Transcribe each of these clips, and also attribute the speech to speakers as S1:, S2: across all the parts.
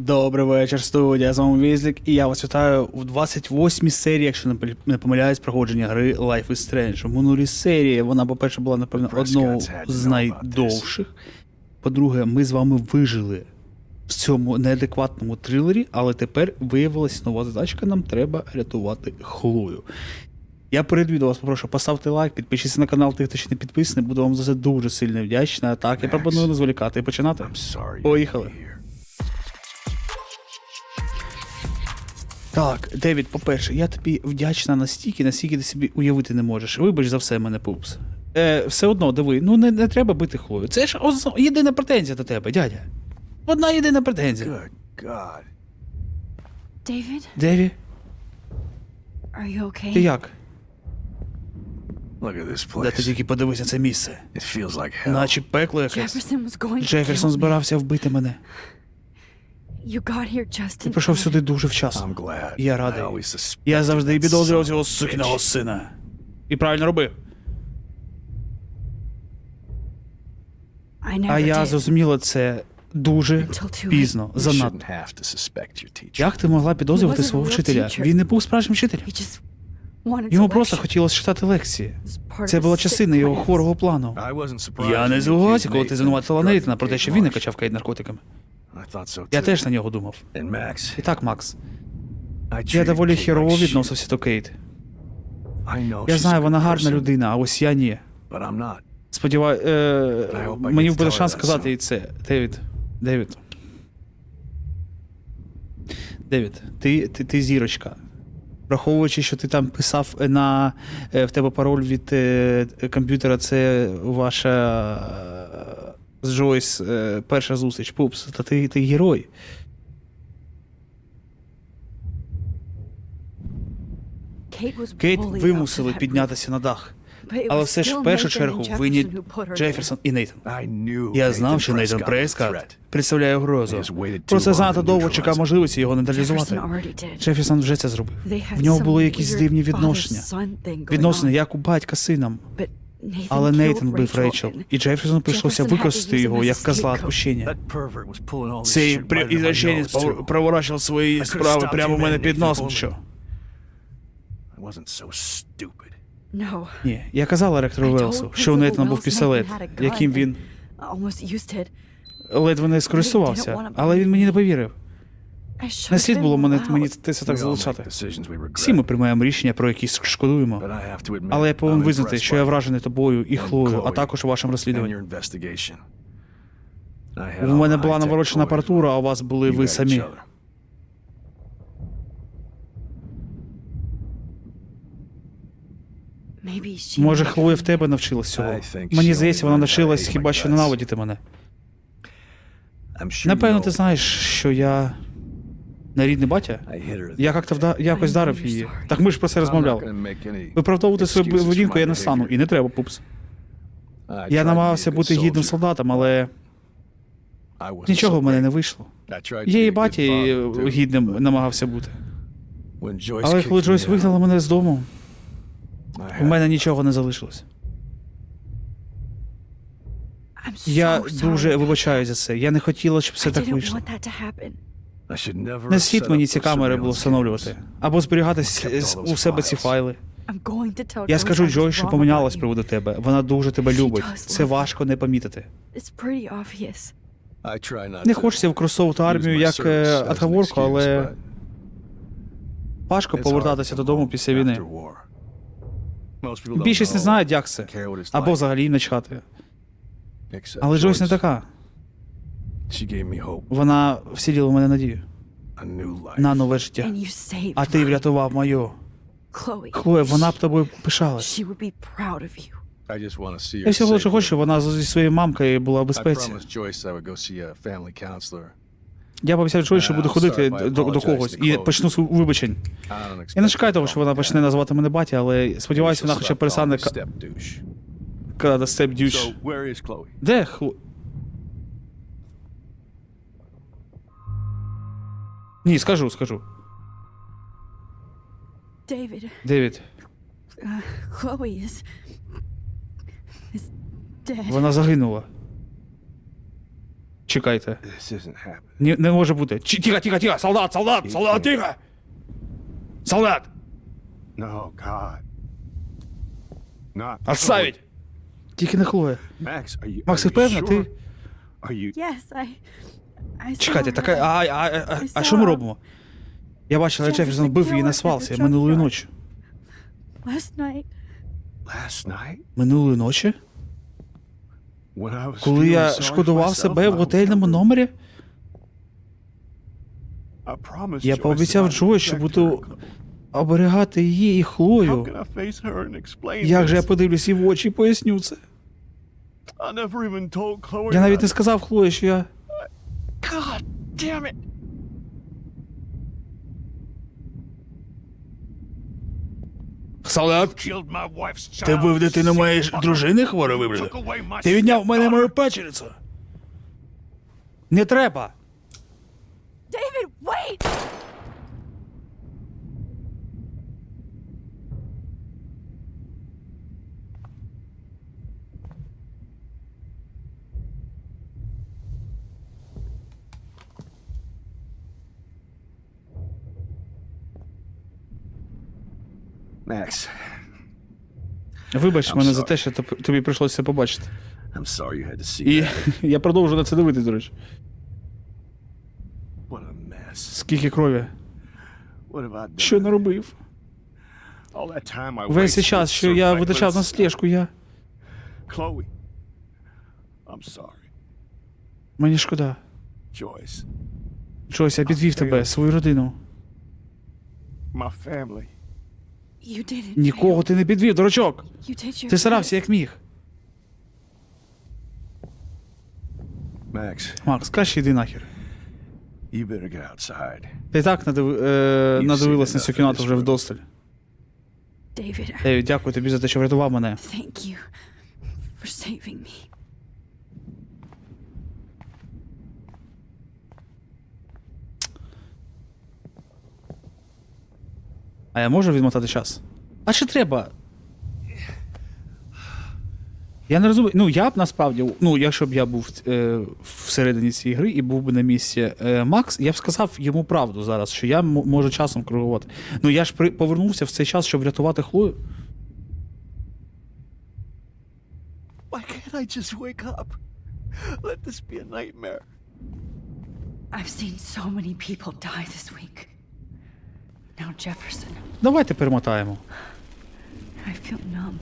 S1: Добрий вечір, студія. З вами Візлік, і я вас вітаю у 28-й серії, якщо не помиляюсь, проходження гри Life is Strange. У минулій серії вона, по-перше, була, напевно, одною з найдовших. По-друге, ми з вами вижили в цьому неадекватному трилері, але тепер виявилася нова задачка, нам треба рятувати Хлою. Я перед відео вас попрошу поставте лайк, підпишіться на канал тих, хто ще не підписаний, буду вам за це дуже сильно вдячна. Так, я пропоную не зволікати і починати. Поїхали. Так, Девід, по-перше, я тобі вдячна настільки, наскільки ти собі уявити не можеш. Вибач за все мене, пупс. Е, все одно, диви, ну не, не треба бити Хлою. Це ж оз- єдина претензія до тебе, дядя. Одна єдина претензія.
S2: Good God.
S3: David,
S1: Деві,
S3: are you okay?
S1: ти як?
S2: Look at this
S1: Де ти тільки подивись на це місце.
S2: It feels like hell.
S1: Наче пекло якесь.
S3: Jefferson was going to
S1: Джеферсон збирався вбити мене.
S3: You got here just
S1: Ти прийшов сюди дуже вчасно. Я радий. Я завжди і підозрював цього сукиного сина. І правильно робив. А я зрозуміла це дуже пізно, занадто.
S2: shouldn't have to suspect your teacher.
S1: Як ти могла підозрювати свого вчителя? Він не був справжнім вчителем.
S3: He just wanted
S1: Йому просто хотілося читати лекції.
S3: It was part
S1: Це була частина його хворого плану.
S2: I wasn't surprised
S1: Я не
S2: you
S1: здивувався, коли ти звинуватила Нейтана про те, що він не качав кейт наркотиками. Я теж на нього думав. І так, Макс, я доволі
S2: Kate
S1: хірово відносився до Кейт. Я знаю, вона гарна людина, а ось я ні. Сподіваю, е, мені буде шанс сказати їй це. Девід. Девід. Девід, ти, ти, ти зірочка. Враховуючи, що ти там писав на е, в тебе пароль від е, комп'ютера, це ваша е, з Джойс е, перша зустріч, пупс, та ти, ти герой. Кейт вимусили піднятися на дах. Але все ж в першу чергу винні. Джеферсон і Нейтан. Я знав, що Нейтан Прескат представляє грозу.
S2: He has waited
S1: Просто занадто довго чекав можливості його нейтралізувати. Джеферсон вже це зробив. В нього були якісь дивні відношення. Відносини як у батька з сином. Але Нейтан вбив Рейчел, і Джеферсону прийшлося використати його як козла відпущення.
S2: That pervert was pulling all this
S1: Цей
S2: too.
S1: проворачував свої справи прямо у мене під носом. Що?
S2: I wasn't so stupid.
S3: No.
S1: Ні, я казала ректору Велсу, що у Нейтана був пістолет, яким він
S3: Almost used it.
S1: ледве не скористувався, але він мені не повірив. Не слід було мене мені це так залишати. Всі ми приймаємо рішення, про які шкодуємо. Але я повинен визнати, що я вражений тобою і Хлою, а також вашим розслідуванням. У мене була наворочена апаратура, а у вас були ви самі. Може, Хлоя в тебе навчилась цього. Мені здається, вона навчилась хіба що ненавидіти мене. Напевно, ти знаєш, що я не рідний батя. Я як-то вда... якось вдарив її. Так ми ж про це розмовляли. Виправдовувати свою поведінку я не стану, і не треба, пупс. Я намагався бути гідним солдатом, але нічого в мене не вийшло. Я і
S2: a
S1: батя і
S2: father, too,
S1: гідним намагався бути. Але коли Джойс вигнала мене з дому, у мене нічого не залишилось. Я дуже вибачаю за це. Я не хотіла, щоб все так вийшло. Не слід мені ці камери було встановлювати. Або зберігати у себе ці файли.
S3: I'm going to tell
S1: Я скажу Джой, що помінялась приводу тебе. Вона дуже тебе любить. Це важко не помітити. Не хочеться використовувати армію як е, отговорку, але важко повертатися додому після війни. Більшість не знають, як це. Або взагалі їм начхати. Але Джойс не така.
S2: She gave me hope,
S1: Вона вселила в мене надію
S2: a new life.
S1: на нове життя.
S3: And you saved
S1: А ти врятував мою.
S3: Chloe.
S1: Хлоя, вона б тобою пишалась.
S3: She would be proud of you.
S2: I just want to see her
S1: Я всього лише хочу, щоб вона зі своєю мамкою була в
S2: I
S1: безпеці.
S2: promised Joyce I would go see a family counselor.
S1: Я пообіцяв Джой, що буду ходити до, до когось і почну з вибачень.
S2: I don't
S1: Я не
S2: expect
S1: чекаю того, що вона почне називати мене батя, але сподіваюся, вона хоча б перестане
S2: step douche.
S1: казати степ дюч.
S2: So where is Chloe?
S1: Де Хло... Ні, скажу, скажу.
S3: David,
S1: Девід,
S3: uh, Chloe is is dead.
S1: вона загинула. Чекайте.
S2: This isn't happening.
S1: Не, не може бути. Чи- Тихо, тихо, тихо! Солдат, солдат, солдат, тихо! Солдат!
S2: No, God. Not.
S1: Отставить! Тільки не Хлоя.
S2: Max, are you.
S1: Макс, ти
S2: are you
S1: впевнена?
S2: sure? Are you.
S3: Yes, I.
S1: Чекайте, така. А, а, а, а, а що ми робимо? Я бачила, Джеферсон вбив її на свалці минулої ночі. Минулої ночі? Коли я шкодував себе в готельному номері? Я пообіцяв Джой, що буду оберігати її і Хлою. Як же я подивлюсь їй в очі і поясню це? Я навіть не сказав Хлої, що я.
S2: God damn it!
S1: Солдат,
S2: Killed my wife's child.
S1: ти вбив дитину моєї дружини хворою вибрали? Ти відняв в мене мою печерицю. Не треба.
S3: David, wait!
S2: Max,
S1: Вибач
S2: I'm
S1: мене за те, що тобі прийшлося побачити.
S2: I'm sorry you had to see
S1: І я продовжу на це дивитись, до речі.
S2: What a mess.
S1: Скільки крові?
S2: What have I done?
S1: Що я наробив?
S2: All that time I
S1: Весь цей час, що я витрачав на слежку, я.
S2: Chloe. I'm sorry.
S1: Мені шкода.
S2: Joyce.
S1: Джойс, я підвів тебе, свою родину.
S2: My family.
S1: Нікого ти не підвів, дурачок.
S3: You did your
S1: Ти старався як міг.
S2: Max,
S1: Макс, краще йди нахер.
S2: you better get outside.
S1: Ти так надив... е... надивилась на цю кімнату вже вдосталь. Девід, дякую тобі за те, що врятував мене.
S3: thank you for saving me.
S1: А я можу відмотати час? А чи треба? Я не розумію. Ну, я б насправді, ну, якщо б я був е, всередині цієї гри і був би на місці е, Макс, я б сказав йому правду зараз, що я м- можу часом коригувати. Ну я ж при, повернувся в цей час, щоб врятувати Хлою.
S2: Why can't I just wake up? Let this be a nightmare.
S3: I've seen so many people die this week. Now Jefferson,
S1: Давайте перемотаємо.
S3: I feel numb.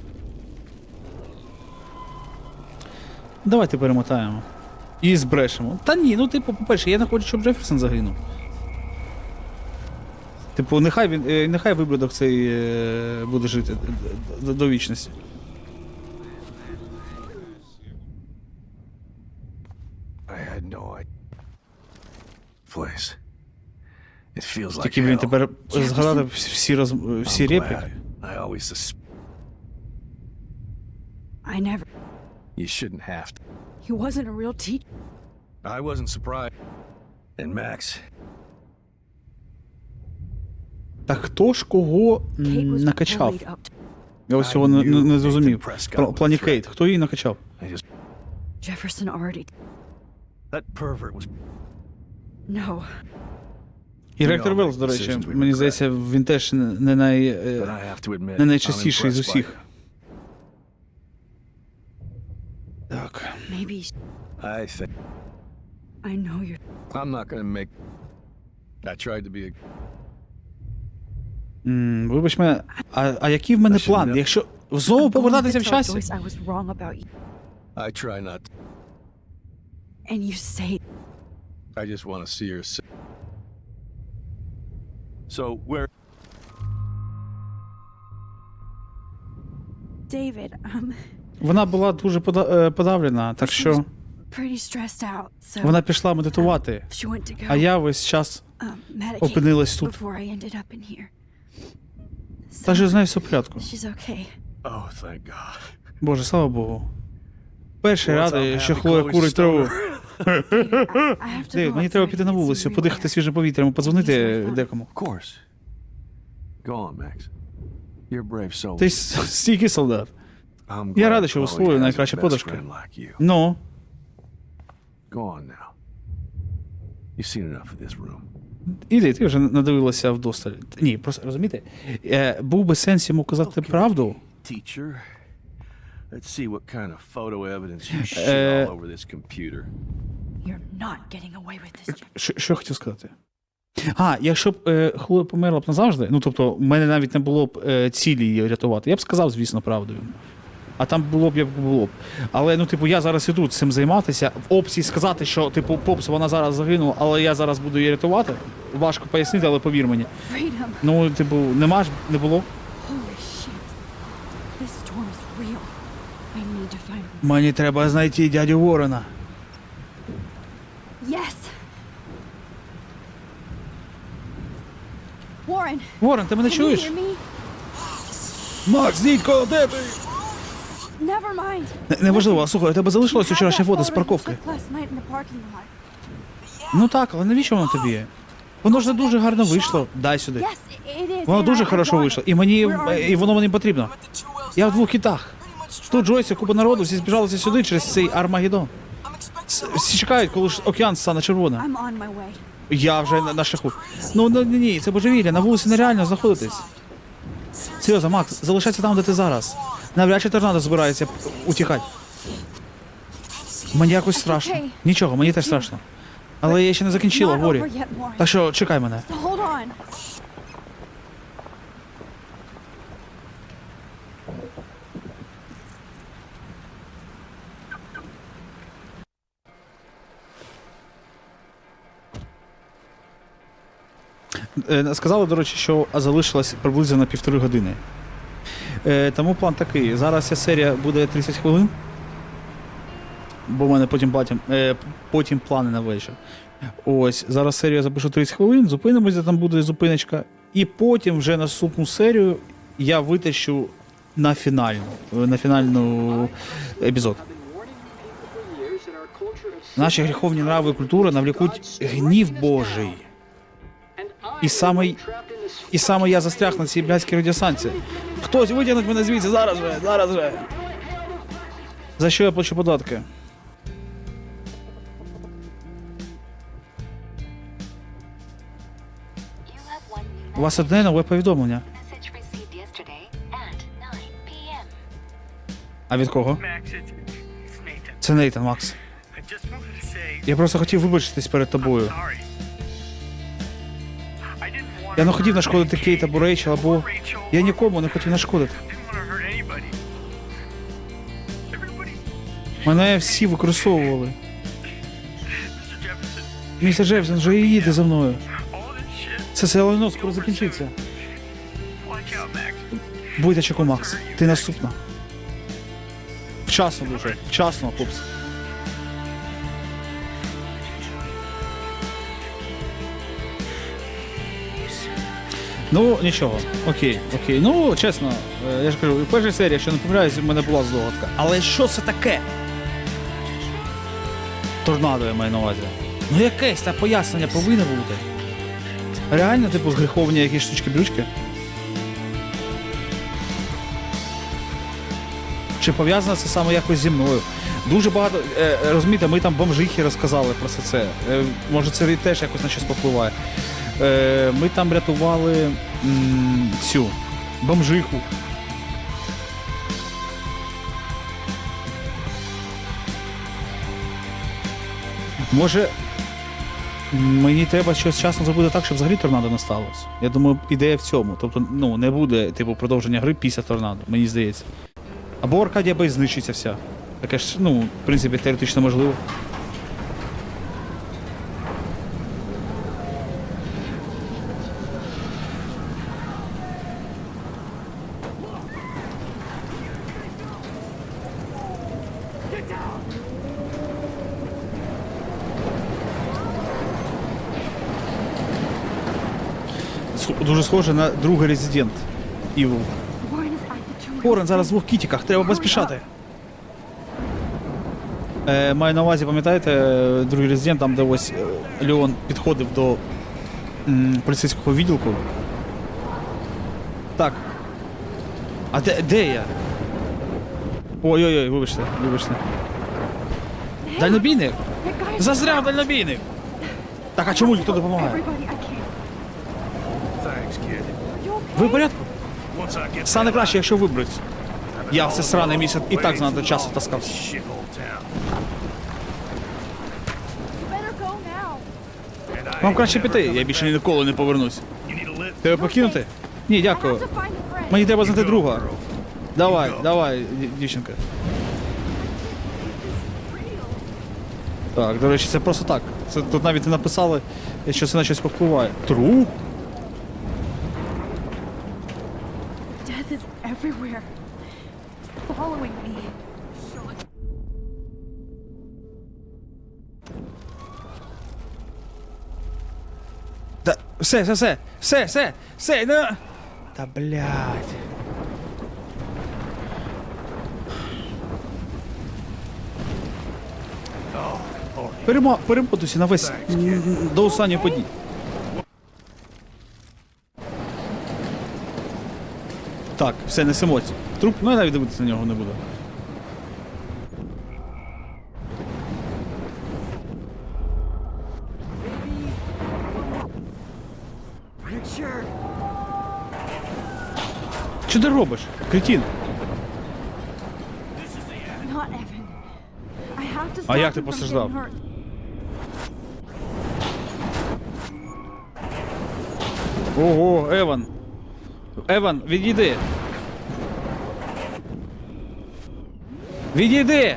S1: Давайте перемотаємо. І збрешемо. Та ні, ну типу, по-перше, я не хочу, щоб Джеферсон загинув. Типу, нехай він, е, нехай виблюдок цей е, буде жити до, до вічності.
S2: It feels like
S1: Тільки він
S2: hell.
S1: тепер згадати всі, всі, роз, всі
S2: I'm
S1: репліки.
S2: glad. I always sus-
S3: I never.
S2: You shouldn't have to.
S3: He wasn't a real teacher.
S2: I wasn't surprised. And Max,
S1: Так хто ж кого м,
S3: Kate was
S1: накачав?
S3: bullied up to
S1: Я ось цього не, не, не зрозумів.
S2: Nathan Prescott
S1: Про- В плані
S2: was
S1: Кейт, хто її накачав?
S2: I just
S3: Jefferson already.
S2: that pervert was
S3: No.
S1: І Ректор Велс, до речі, мені здається, він теж не, най. е, Не найчастіший з усіх. Так.
S2: I
S3: know you're.
S2: I'm not gonna make I tried to be a
S1: М, Вибач мене, а, а який в мене план? Якщо знову повертатися в часі?
S3: Joyce I was wrong about you,
S2: I try not to.
S3: and you say
S2: I just want to see her So where
S3: David. Um,
S1: Вона була дуже пода- е, подавлена, так що
S3: pretty stressed out. So
S1: вона пішла медитувати.
S3: she went to go.
S1: А я весь час
S3: um,
S1: опинилась тут.
S3: before I ended up in here.
S1: Та ж з нею все в порядку.
S3: She's okay.
S2: Oh thank God.
S1: Боже, слава Богу. Перший радий, що Хлоя курить траву. Девід, мені треба піти на вулицю, подихати свіжим повітрям, подзвонити декому. Ти стійкий солдат. Я радий, що у
S2: Chloe
S1: Слої
S2: has a
S1: найкраща подушка. Ну. Іди, ти вже надивилася вдосталь. Ні, просто розумієте, е, був би сенс йому казати правду.
S2: Let's see what kind of photo evidence you shit
S1: Uh,
S2: all over this computer.
S3: You're not getting away with this,
S1: Що, що я хотів сказати? А, якщо б е, Хлоя померла б назавжди, ну тобто, в мене навіть не було б е, цілі її рятувати, я б сказав, звісно, правду. А там було б як було б. Але ну, типу, я зараз іду цим займатися. В опції сказати, що типу, попс, вона зараз загинула, але я зараз буду її рятувати. Важко пояснити, але повір мені.
S3: Freedom.
S1: Ну, типу, нема ж не було.
S3: Holy shit. This storm is real. I need to find.
S1: Мені треба знайти дядю Ворона.
S3: Yes. Warren.
S1: Ворон, ти мене чуєш? Макс, дідько, де ти?
S3: Never mind.
S1: Не- Неважливо, слухай, у тебе залишилось вчорашнє фото з парковки. Ну так, але навіщо воно тобі? Воно ж не дуже гарно вийшло. Дай сюди. Воно дуже хорошо вийшло. І мені і воно мені потрібно. Я в двох китах. Тут Джойсі, купа народу, всі збіжалися сюди через цей Армагеддон. Всі чекають, коли ж океан стане червоним. Я вже на, на шляху. Ну ну, ні, ні, це божевілля, на вулиці нереально знаходитись. Серйозно, Макс, залишайся там, де ти зараз. Навряд чи торнадо збирається утікати. Мені якось страшно. Нічого, мені теж страшно. Але я ще не закінчила,
S3: Warren.
S1: Так що чекай мене. Сказали, до речі, що залишилось приблизно на півтори години. Е, Тому план такий. Зараз ця серія буде 30 хвилин. Бо в мене потім, платім, е, потім плани на вечір. Ось, зараз серію я запишу 30 хвилин, зупинимось, де там буде зупиночка. І потім вже наступну серію я витащу на фінальну. е, На фінальну епізод. Наші гріховні нрави і культура навлікуть гнів Божий. І саме, і саме я застряг на цій блядській радіосанці. Хтось витягнуть мене звідси зараз же, зараз же. За що я плачу податки? У вас одне нове повідомлення.
S4: message received yesterday at 9 p.m.
S1: А від кого? Це Нейтан, Макс. Я просто хотів вибачитись перед тобою. Я не хотів нашкодити Кейт або Рейчел, або я нікому не хотів нашкодити. Мене всі використовували. Містер Джефсон вже їде за мною. Це все лайно скоро закінчиться.
S5: Watch out, Max.
S1: Будь чеку, Макс. Ти наступна. Вчасно дуже. Вчасно, хлопці. Ну, нічого. Окей, окей. Ну, чесно, е, я ж кажу, в першій серії, якщо не помиляюсь, в мене була здогадка. Але що це таке? Торнадо я маю на увазі. Ну якесь та пояснення повинно бути. Реально, типу, гріховні якісь штучки-брючки? Чи пов'язано це саме якось зі мною? Дуже багато. Е, розумієте, ми там бомжихи розказали про все це. Е, може, це теж якось на щось попливає. Е, ми там рятували м, цю бомжиху. Може, мені треба щось часно зробити так, щоб взагалі торнадо не сталося. Я думаю, ідея в цьому. Тобто, ну, не буде типу продовження гри після торнадо, мені здається. Або Аркадія Бейс знищиться вся. Таке ж, ну, в принципі, теоретично можливо. Сх- Дуже схоже на другий резидент Evil. Корен зараз в двох кітіках, треба поспішати. Е, маю на увазі, пам'ятаєте, е, другий резидент, там, де ось е, Леон підходив до м, поліцейського відділку. Так. А де, де я? Ой-ой-ой, вибачте, вибачте. Дальнобійник? Зазряв дальнобійник! Так, а чому ніхто допомагає?
S3: Everybody, I can't.
S2: Thanks, kid.
S3: You okay?
S1: Ви в порядку? Стане краще, якщо виберуться. Я все сраний місяць і так занадто часу таскався. Вам краще піти, я більше ніколи не повернусь. Тебе покинути? Ні, дякую. Мені треба знайти друга. Давай, давай, дівчинка. Так, до речі, це просто так. Це тут навіть не написали, що це на щось повпливає. Труп?
S3: Death is everywhere. Following me.
S1: Та все, все, все, все, все, все, не. Та блядь. Перема, перемотуйся на весь до останньої події. Так, все, несемось. Труп, ну я навіть дивитися на нього не буду. Що ти робиш? Кретін. А як ти постраждав? Ого, Еван. Еван, відійди. Відійди.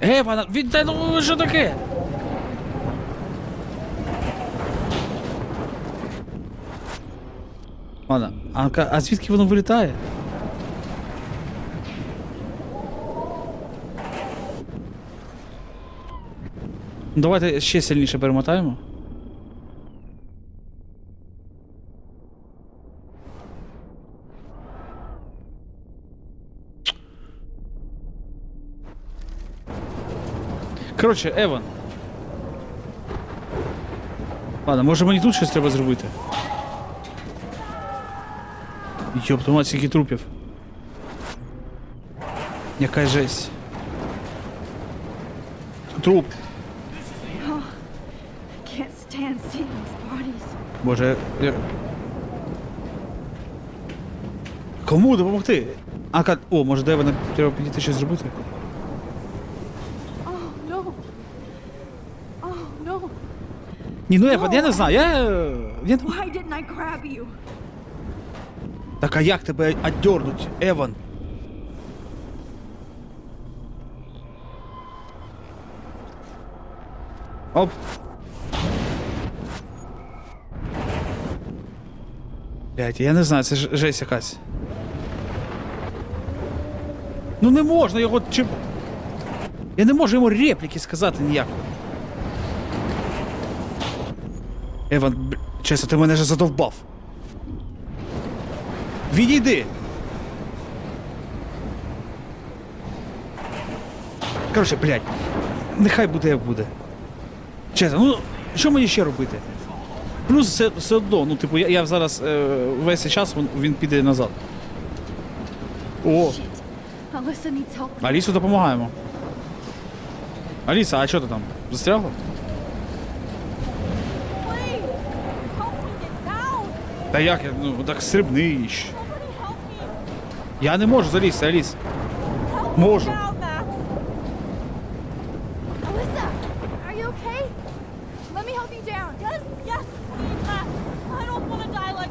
S1: Еван, віддай, ну що таке? Ладно, а, а звідки воно вилітає? Давайте ще сильніше перемотаємо. Коротше, Еван. Ладно, може мені тут щось треба зробити. Йоп, мать, скільки трупів. Яка жесть. Труп. Боже. Я... Кому допомогти? А ка... О, може де вона треба підійти щось зробити?
S3: Oh no. Oh no.
S1: Ні, ну Ефан, я не знаю, я. я... не-? Так а як тебе оддернуть, Еван? Оп. Блять, я не знаю, це ж жесть якась. Ну не можна його чи. Я не можу йому репліки сказати ніяко. Еван, чесно, ти мене вже задовбав. Відійди! Коротше, блядь, нехай буде як буде. Чесно, ну що мені ще робити? Плюс все, все одно, ну, типу, я, я зараз е, весь цей час він, він піде назад. О. Алісу допомагаємо. Аліса, а що ти там? Застрягла?
S3: Please. Help me get down.
S1: Та як я, ну так
S3: me.
S1: Я не можу залізти, Аліс. Можу.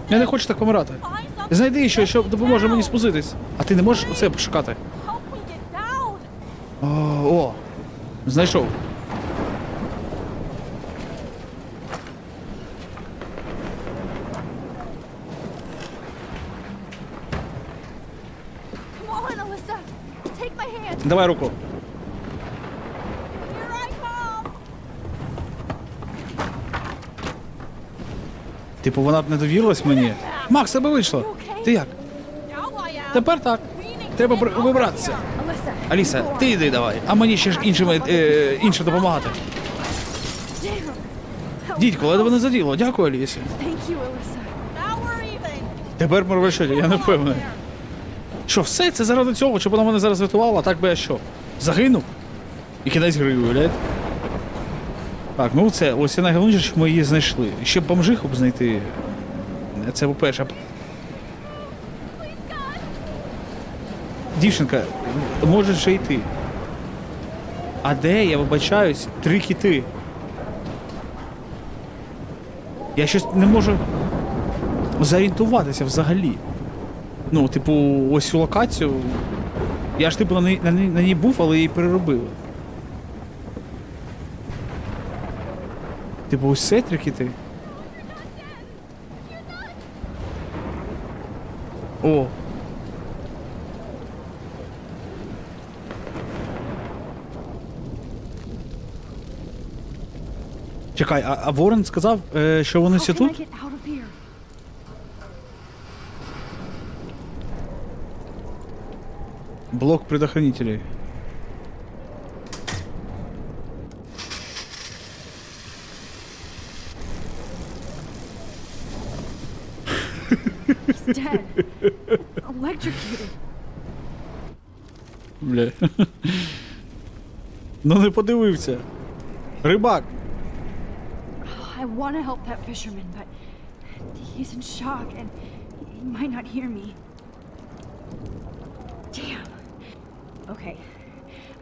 S1: Я не хочу так помирати. Знайди щось, що допоможе мені спуститись. А ти не можеш це пошукати? О, о, знайшов.
S3: Come on, Alyssa. Take my hand.
S1: Давай руку. Типу, вона б не довірилась мені. Макс, тебе вийшло. Ти як? Тепер так. Треба вибратися. Аліса, ти йди давай, а мені ще ж іншими, е, іншим допомагати. Дідько, ледве не заділо. Дякую, Алісі. Тепер ми я не впевнений. Що, все це заради цього, щоб вона мене зараз рятувала, а так би я що? Загинув? І кінець гри, уявляєте? Так, ну це ось і найголовніше, що ми її знайшли. Ще б бомжиху б знайти. Це по-перше. Дівчинка, може ще йти. А де, я вибачаюсь, три кіти. Я щось не можу зорієнтуватися взагалі. Ну, типу, ось цю локацію. Я ж типу на ній, на ній, на ній був, але її переробили. Типу, ось це три кіти. О. Чекай, а, а Ворон сказав, е, що вони всі тут? Блок предохранителей. Бля. ну не подивився. Рибак.
S3: I want to help that fisherman, but he's in shock and he might not hear me. Okay.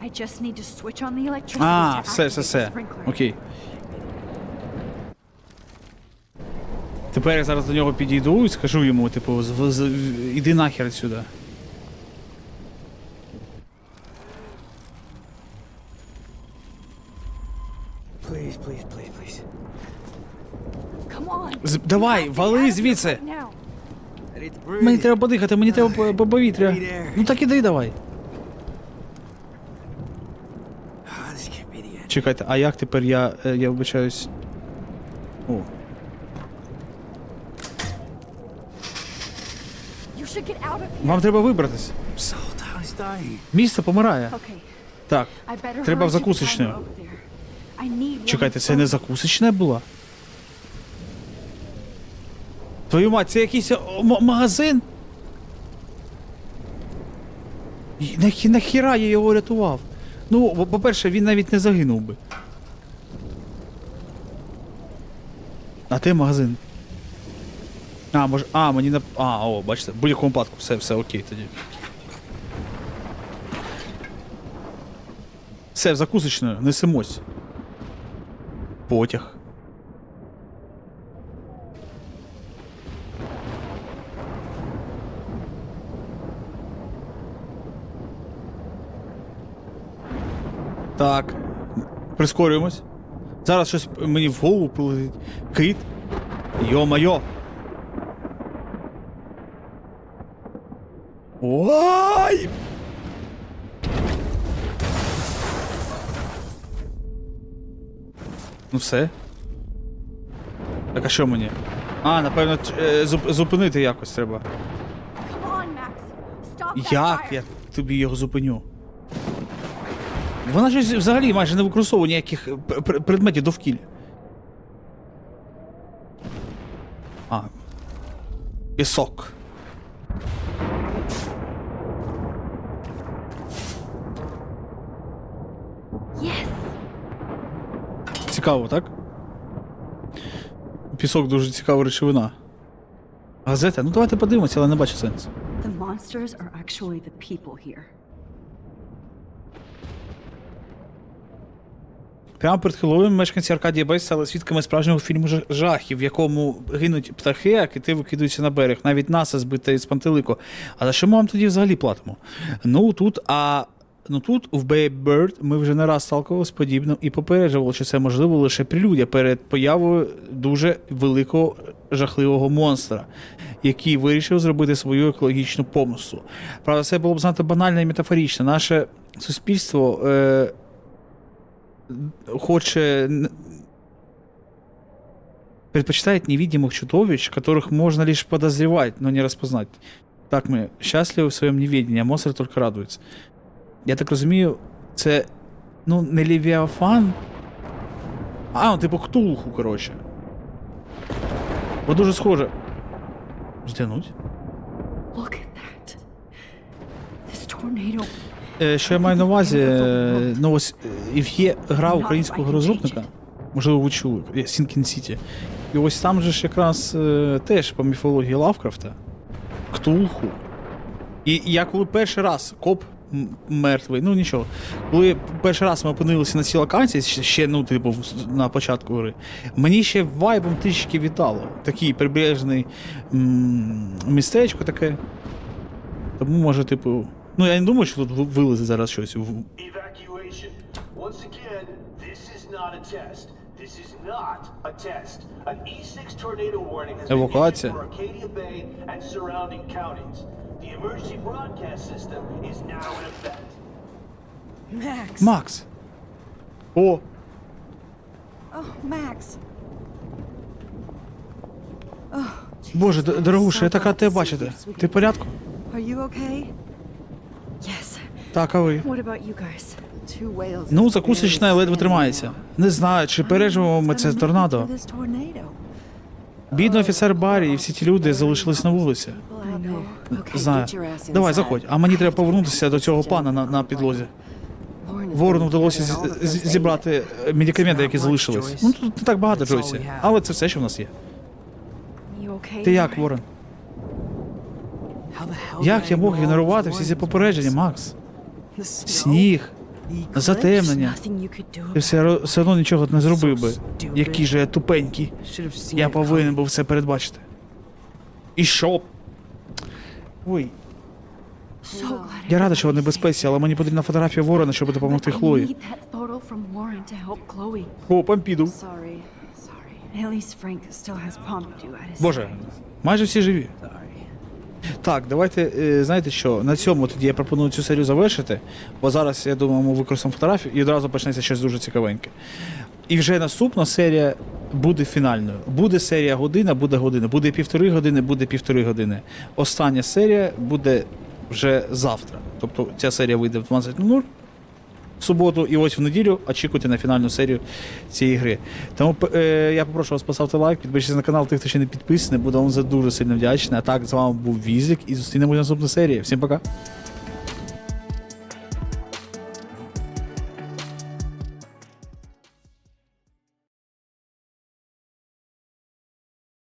S3: I just need to switch on the electricity
S1: А,
S3: to
S1: все, все, все. Окей. Тепер я зараз до нього підійду і скажу йому, типу, з, з, іди нахер сюди.
S2: Please, please, please, please.
S3: Come on.
S1: З- давай, вали звідси. Мені треба подихати, мені треба по- по повітря. Ну так іди давай.
S2: Ah, this can't be the end.
S1: Чекайте, а як тепер я. е, я вибачаюсь. О. Вам треба
S2: dying.
S1: Місто помирає. Так. Треба в закусочну. Чекайте, це не
S3: phone.
S1: закусочна була? Твою мать, це якийсь магазин? Нахіра я його рятував? Ну, по-перше, він навіть не загинув би. А ти магазин? А, може. А, мені на. А, о, бачите, в будь-якому випадку, все, все окей тоді. Все, в закусочною, несемось. Потяг. Так. Прискорюємось. Зараз щось мені в голову прилетить. Кит. Йо-майо. Ой! Ну все. Так а що мені? А, напевно, е, зуп- зупинити якось треба. Як я тобі його зупиню? Вона щось взагалі майже не використовує ніяких е, пр- пр- предметів довкілля. А. Пісок.
S3: Yes.
S1: Цікаво, так? Пісок дуже цікава речовина. Газета? Ну давайте подивимося, але не бачу сенсу.
S3: The monsters are actually the people here.
S1: Прямо перед Хеллоуіном мешканці Аркадія Бей стали свідками справжнього фільму жахів, в якому гинуть птахи, а кити викидаються на берег. Навіть НАСА збите з пантелику. А за що ми вам тоді взагалі платимо? Ну тут, а ну тут, в Bird, ми вже не раз сталкувалися з подібним і попереджували, що це можливо лише прелюдія перед появою дуже великого жахливого монстра, який вирішив зробити свою екологічну помсту. Правда, це було б знато банально і метафорично. Наше суспільство. Е, хоче н- предпочитает невидимых чудовищ, которых можно лишь подозревать, но не распознать. Так ми щасливі в своєму неведенні, а монстр тільки радується. Я так розумію, це ну, не Левіафан. А, ну, типу Ктулху, коротше. Бо дуже схоже. Здянуть?
S3: Look at that. tornado.
S1: Е, Що я маю на увазі, е, ну ось е, є гра українського розробника, можливо, ви чули, Sinking City. І ось там же ж якраз теж по міфології Лавкрафта, Ктулху. І я коли перший раз коп мертвий, ну нічого. Коли перший раз ми опинилися на цій локації, ще, ну, типу, на початку гри, мені ще вайбом трішки вітало. Такий прибережний м- містечко таке. Тому може, типу. Ну я не думаю, що тут ви- вилезе зараз щось. В-
S6: Evacuation. Once again, this is not a test. This is not a test. An E6 tornado warning has been
S1: Евакуація.
S6: issued for Arcadia Bay and surrounding counties. The emergency broadcast system is now in effect.
S3: Max.
S1: Макс. О,
S3: Oh, Max.
S1: Боже, д- дорогуша, я така тебе бачити. Ти в порядку?
S3: Are you okay?
S1: Так, а ви? Ну, закусочна ледве тримається. Не знаю, чи переживемо ми це торнадо. Бідний офіцер Баррі і всі ті люди залишились на вулиці. Знаю. Давай, заходь. А мені треба повернутися до цього пана на, на підлозі. Ворону вдалося з- з- зібрати е, медикаменти, які залишились. Ну тут не так багато, Джойсі. Але це все, що в нас є. Ти як, Ворон? Як я мог ігнорувати всі ці попередження, Макс? Сніг, затемнення. Ти все, все одно нічого не зробив би. Який же я тупенький. Я повинен був це передбачити. І що? Ой, я рада, що в небезпеці, але мені потрібна фотографія ворона, щоб допомогти Хлої. О,
S3: his
S1: Боже, майже всі живі. Так, давайте, е, знаєте що, на цьому тоді я пропоную цю серію завершити, бо зараз, я думаю, ми використаємо фотографію і одразу почнеться щось дуже цікавеньке. І вже наступна серія буде фінальною. Буде серія година, буде година. Буде півтори години, буде півтори години. Остання серія буде вже завтра. Тобто ця серія вийде в 12.00 в суботу, і ось в неділю очікуйте на фінальну серію цієї гри. Тому е, я попрошу вас поставити лайк, підпишіться на канал тих, хто ще не підписаний, буду вам за дуже сильно вдячний. А так, з вами був Візик і зустрінемося в наступній серії. Всім пока!